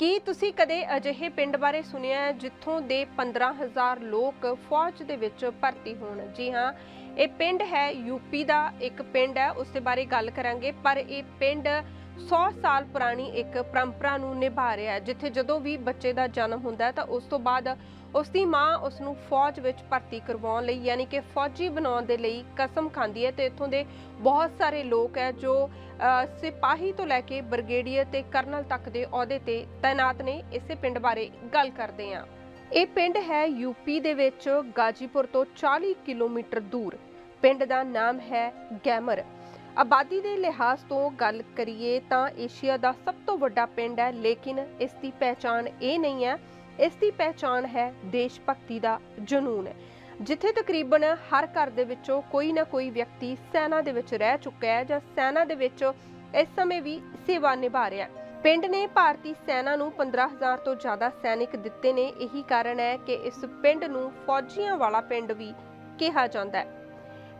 ਕੀ ਤੁਸੀਂ ਕਦੇ ਅਜਿਹੇ ਪਿੰਡ ਬਾਰੇ ਸੁਣਿਆ ਹੈ ਜਿੱਥੋਂ ਦੇ 15000 ਲੋਕ ਫੌਜ ਦੇ ਵਿੱਚ ਭਰਤੀ ਹੋਣ? ਜੀ ਹਾਂ, ਇਹ ਪਿੰਡ ਹੈ ਯੂਪੀ ਦਾ ਇੱਕ ਪਿੰਡ ਹੈ, ਉਸ ਦੇ ਬਾਰੇ ਗੱਲ ਕਰਾਂਗੇ, ਪਰ ਇਹ ਪਿੰਡ 100 ਸਾਲ ਪੁਰਾਣੀ ਇੱਕ ਪਰੰਪਰਾ ਨੂੰ ਨਿਭਾ ਰਿਹਾ ਹੈ, ਜਿੱਥੇ ਜਦੋਂ ਵੀ ਬੱਚੇ ਦਾ ਜਨਮ ਹੁੰਦਾ ਹੈ ਤਾਂ ਉਸ ਤੋਂ ਬਾਅਦ ਉਸ ਦੀ ਮਾਂ ਉਸ ਨੂੰ ਫੌਜ ਵਿੱਚ ਭਰਤੀ ਕਰਵਾਉਣ ਲਈ, ਯਾਨੀ ਕਿ ਫੌਜੀ ਬਣਾਉਣ ਦੇ ਲਈ ਕਸਮ ਖਾਂਦੀ ਹੈ ਤੇ ਇੱਥੋਂ ਦੇ ਬਹੁਤ ਸਾਰੇ ਲੋਕ ਹੈ ਜੋ ਸਿਪਾਹੀ ਤੋਂ ਲੈ ਕੇ ਬ੍ਰਿਗੇਡੀਅਰ ਤੇ ਕਰਨਲ ਤੱਕ ਦੇ ਅਹੁਦੇ ਤੇ ਤਾਇਨਾਤ ਨੇ। ਇਸੇ ਪਿੰਡ ਬਾਰੇ ਗੱਲ ਕਰਦੇ ਹਾਂ। ਇਹ ਪਿੰਡ ਹੈ ਯੂਪੀ ਦੇ ਵਿੱਚ, ਗਾਜੀਪੁਰ ਤੋਂ 40 ਕਿਲੋਮੀਟਰ ਦੂਰ। ਪਿੰਡ ਦਾ ਨਾਮ ਹੈ ਗੈਮਰ। ਆਬਾਦੀ ਦੇ ਲਿਹਾਜ਼ ਤੋਂ ਗੱਲ ਕਰੀਏ ਤਾਂ ਏਸ਼ੀਆ ਦਾ ਸਭ ਤੋਂ ਵੱਡਾ ਪਿੰਡ ਹੈ, ਲੇਕਿਨ ਇਸ ਦੀ ਪਹਿਚਾਣ ਇਹ ਨਹੀਂ ਹੈ। ਇਸ ਦੀ ਪਹਿਚਾਣ ਹੈ ਦੇਸ਼ ਭਗਤੀ ਦਾ ਜਨੂਨ। ਹੈ ਜਿੱਥੇ ਤਕਰੀਬਨ ਹਰ ਘਰ ਦੇ ਵਿੱਚੋਂ ਕੋਈ ਨਾ ਕੋਈ ਵਿਅਕਤੀ ਸੈਨਾ ਦੇ ਵਿੱਚ ਰਹਿ ਚੁੱਕਾ ਹੈ ਜਾਂ ਸੈਨਾ ਦੇ ਵਿੱਚ ਇਸ ਸਮੇਂ ਵੀ ਸੇਵਾ ਨਿਭਾ ਰਿਹਾ ਹੈ। ਪਿੰਡ ਨੇ ਭਾਰਤੀ ਸੈਨਾ ਨੂੰ 15000 ਤੋਂ ਜ਼ਿਆਦਾ ਸੈਨਿਕ ਦਿੱਤੇ ਨੇ। ਇਹੀ ਕਾਰਨ ਹੈ ਕਿ ਇਸ ਪਿੰਡ ਨੂੰ ਫੌਜੀਆਂ ਵਾਲਾ ਪਿੰਡ ਵੀ ਕਿਹਾ ਜਾਂਦਾ ਹੈ।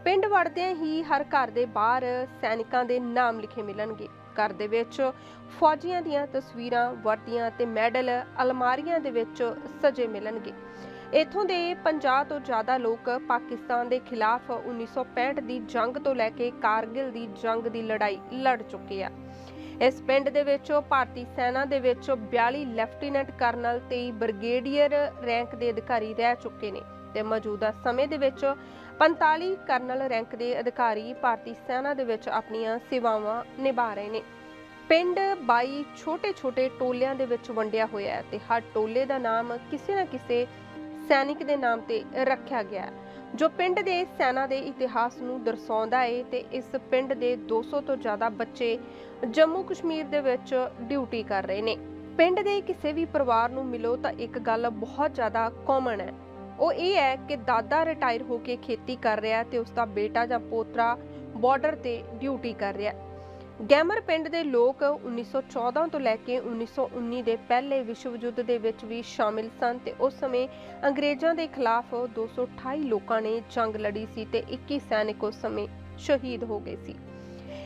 ਪਿੰਡ ਵੜਦਿਆਂ ਹੀ ਹਰ ਘਰ ਦੇ ਬਾਹਰ ਸੈਨਿਕਾਂ ਦੇ ਨਾਮ ਲਿਖੇ ਮਿਲਣਗੇ। ਘਰ ਦੇ ਵਿੱਚ ਫੌਜੀਆਂ ਦੀਆਂ ਤਸਵੀਰਾਂ, ਵਰਦੀਆਂ ਤੇ ਮੈਡਲ ਅਲਮਾਰੀਆਂ ਦੇ ਵਿੱਚ ਸਜੇ ਮਿਲਣਗੇ। ਇਥੋਂ ਦੇ 50 ਤੋਂ ਜ਼ਿਆਦਾ ਲੋਕ ਪਾਕਿਸਤਾਨ ਦੇ ਖਿਲਾਫ 1965 ਦੀ ਜੰਗ ਤੋਂ ਲੈ ਕੇ ਕਾਰਗਿਲ ਦੀ ਜੰਗ ਦੀ ਲੜਾਈ ਲੜ ਚੁੱਕੇ ਆ। ਇਸ ਪਿੰਡ ਦੇ ਵਿੱਚ ਭਾਰਤੀ ਸੈਨਾ ਦੇ ਵਿੱਚ 42 ਲੈਫਟੀਨੈਂਟ ਕਰਨਲ ਤੇ ਬ੍ਰਿਗੇਡੀਅਰ ਰੈਂਕ ਦੇ ਅਧਿਕਾਰੀ ਰਹਿ ਚੁੱਕੇ ਨੇ। ਤੇ ਮੌਜੂਦਾ ਸਮੇਂ ਦੇ ਵਿੱਚ 45 ਕਰਨਲ ਰੈਂਕ ਦੇ ਅਧਿਕਾਰੀ ਭਾਰਤੀ ਸੈਨਾ ਦੇ ਵਿੱਚ ਆਪਣੀਆਂ ਸੇਵਾਵਾਂ ਨਿਭਾ ਰਹੇ ਨੇ। ਪਿੰਡ 22 ਛੋਟੇ-ਛੋਟੇ ਟੋਲਿਆਂ ਦੇ ਵਿੱਚ ਵੰਡਿਆ ਹੋਇਆ ਹੈ ਤੇ ਹਰ ਟੋਲੇ ਦਾ ਨਾਮ ਕਿਸੇ ਨਾ ਕਿਸੇ ਸੈਨਿਕ ਦੇ ਨਾਮ ਤੇ ਰੱਖਿਆ ਗਿਆ ਹੈ। ਜੋ ਪਿੰਡ ਦੇ ਸੈਨਾ ਦੇ ਇਤਿਹਾਸ ਨੂੰ ਦਰਸਾਉਂਦਾ ਹੈ ਤੇ ਇਸ ਪਿੰਡ ਦੇ 200 ਤੋਂ ਜ਼ਿਆਦਾ ਬੱਚੇ ਜੰਮੂ ਕਸ਼ਮੀਰ ਦੇ ਵਿੱਚ ਡਿਊਟੀ ਕਰ ਰਹੇ ਨੇ। ਪਿੰਡ ਦੇ ਕਿਸੇ ਵੀ ਪਰਿਵਾਰ ਨੂੰ ਮਿਲੋ ਤਾਂ ਇੱਕ ਗੱਲ ਬਹੁਤ ਜ਼ਿਆਦਾ ਕਾਮਨ ਹੈ। ਉਹ ਇਹ ਹੈ ਕਿ ਦਾਦਾ ਰਿਟਾਇਰ ਹੋ ਕੇ ਖੇਤੀ ਕਰ ਰਿਹਾ ਤੇ ਉਸ ਦਾ ਬੇਟਾ ਜਾਂ ਪੋਤਰਾ ਬਾਰਡਰ ਤੇ ਡਿਊਟੀ ਕਰ ਰਿਹਾ ਗੈਮਰ ਪਿੰਡ ਦੇ ਲੋਕ 1914 ਤੋਂ ਲੈ ਕੇ 1919 ਦੇ ਪਹਿਲੇ ਵਿਸ਼ਵ ਯੁੱਧ ਦੇ ਵਿੱਚ ਵੀ ਸ਼ਾਮਿਲ ਸਨ ਤੇ ਉਸ ਸਮੇਂ ਅੰਗਰੇਜ਼ਾਂ ਦੇ ਖਿਲਾਫ 228 ਲੋਕਾਂ ਨੇ ਜੰਗ ਲੜੀ ਸੀ ਤੇ 21 ਸੈਨਿਕ ਉਸ ਸਮੇਂ ਸ਼ਹੀਦ ਹੋ ਗਏ ਸੀ।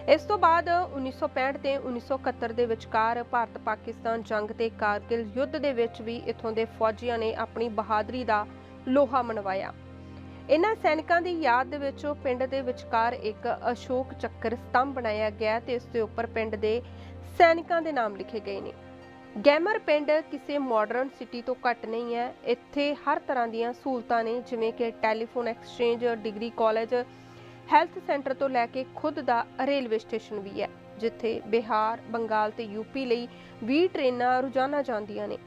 ਇਸ ਤੋਂ ਬਾਅਦ 1965 ਤੇ 1971 ਦੇ ਵਿਚਕਾਰ ਭਾਰਤ ਪਾਕਿਸਤਾਨ ਜੰਗ ਤੇ ਕਾਰਗਿਲ ਯੁੱਧ ਦੇ ਵਿੱਚ ਵੀ ਇਥੋਂ ਦੇ ਫੌਜੀਆਂ ਨੇ ਆਪਣੀ ਬਹਾਦਰੀ ਦਾ ਲੋਹਾ ਮਨਵਾਇਆ। ਇਹਨਾਂ ਸੈਨਿਕਾਂ ਦੀ ਯਾਦ ਦੇ ਵਿੱਚ ਉਹ ਪਿੰਡ ਦੇ ਵਿਚਕਾਰ ਇੱਕ ਅਸ਼ੋਕ ਚੱਕਰ ਸਤੰਭ ਬਣਾਇਆ ਗਿਆ ਤੇ ਇਸ ਦੇ ਉੱਪਰ ਪਿੰਡ ਦੇ ਸੈਨਿਕਾਂ ਦੇ ਨਾਮ ਲਿਖੇ ਗਏ ਨੇ। ਗੈਮਰ ਪਿੰਡ ਕਿਸੇ ਮਾਡਰਨ ਸਿਟੀ ਤੋਂ ਘੱਟ ਨਹੀਂ ਹੈ। ਇੱਥੇ ਹਰ ਤਰ੍ਹਾਂ ਦੀਆਂ ਸਹੂਲਤਾਂ ਨੇ, ਜਿਵੇਂ ਕਿ telephone exchange degree college health centre ਤੋਂ ਲੈ ਕੇ ਖੁਦ ਦਾ ਰੇਲਵੇ ਸਟੇਸ਼ਨ ਵੀ ਹੈ, ਜਿੱਥੇ ਬਿਹਾਰ, ਬੰਗਾਲ ਤੇ ਯੂਪੀ ਲਈ 20 ਟ੍ਰੇਨਾਂ ਰੋਜ਼ਾਨਾ ਜਾਂਦੀਆਂ ਨੇ।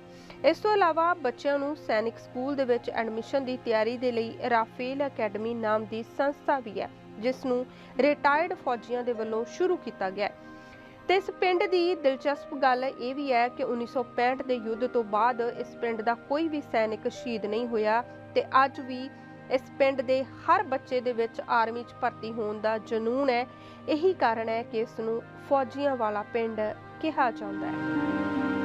ਇਸ ਤੋਂ ਇਲਾਵਾ ਬੱਚਿਆਂ ਨੂੰ ਸੈਨਿਕ ਸਕੂਲ ਦੇ ਵਿੱਚ ਐਡਮਿਸ਼ਨ ਦੀ ਤਿਆਰੀ ਦੇ ਲਈ ਰਾਫੇਲ ਅਕੈਡਮੀ ਨਾਮ ਦੀ ਸੰਸਥਾ ਵੀ ਹੈ, ਜਿਸ ਨੂੰ ਰਿਟਾਇਰਡ ਫੌਜੀਆਂ ਦੇ ਵੱਲੋਂ ਸ਼ੁਰੂ ਕੀਤਾ ਗਿਆ ਹੈ। ਤੇ ਇਸ ਪਿੰਡ ਦੀ ਦਿਲਚਸਪ ਗੱਲ ਇਹ ਵੀ ਹੈ ਕਿ 1965 ਦੇ ਯੁੱਧ ਤੋਂ ਬਾਅਦ ਇਸ ਪਿੰਡ ਦਾ ਕੋਈ ਵੀ ਸੈਨਿਕ ਸ਼ਹੀਦ ਨਹੀਂ ਹੋਇਆ ਤੇ ਅੱਜ ਵੀ ਇਸ ਪਿੰਡ ਦੇ ਹਰ ਬੱਚੇ ਦੇ ਵਿੱਚ ਆਰਮੀ 'ਚ ਭਰਤੀ ਹੋਣ ਦਾ ਜਨੂਨ ਹੈ। ਇਹੀ ਕਾਰਨ ਹੈ ਕਿ ਇਸ ਨੂੰ ਫੌਜੀਆਂ ਵਾਲਾ ਪਿੰਡ ਕਿਹਾ ਜਾਂਦਾ ਹੈ।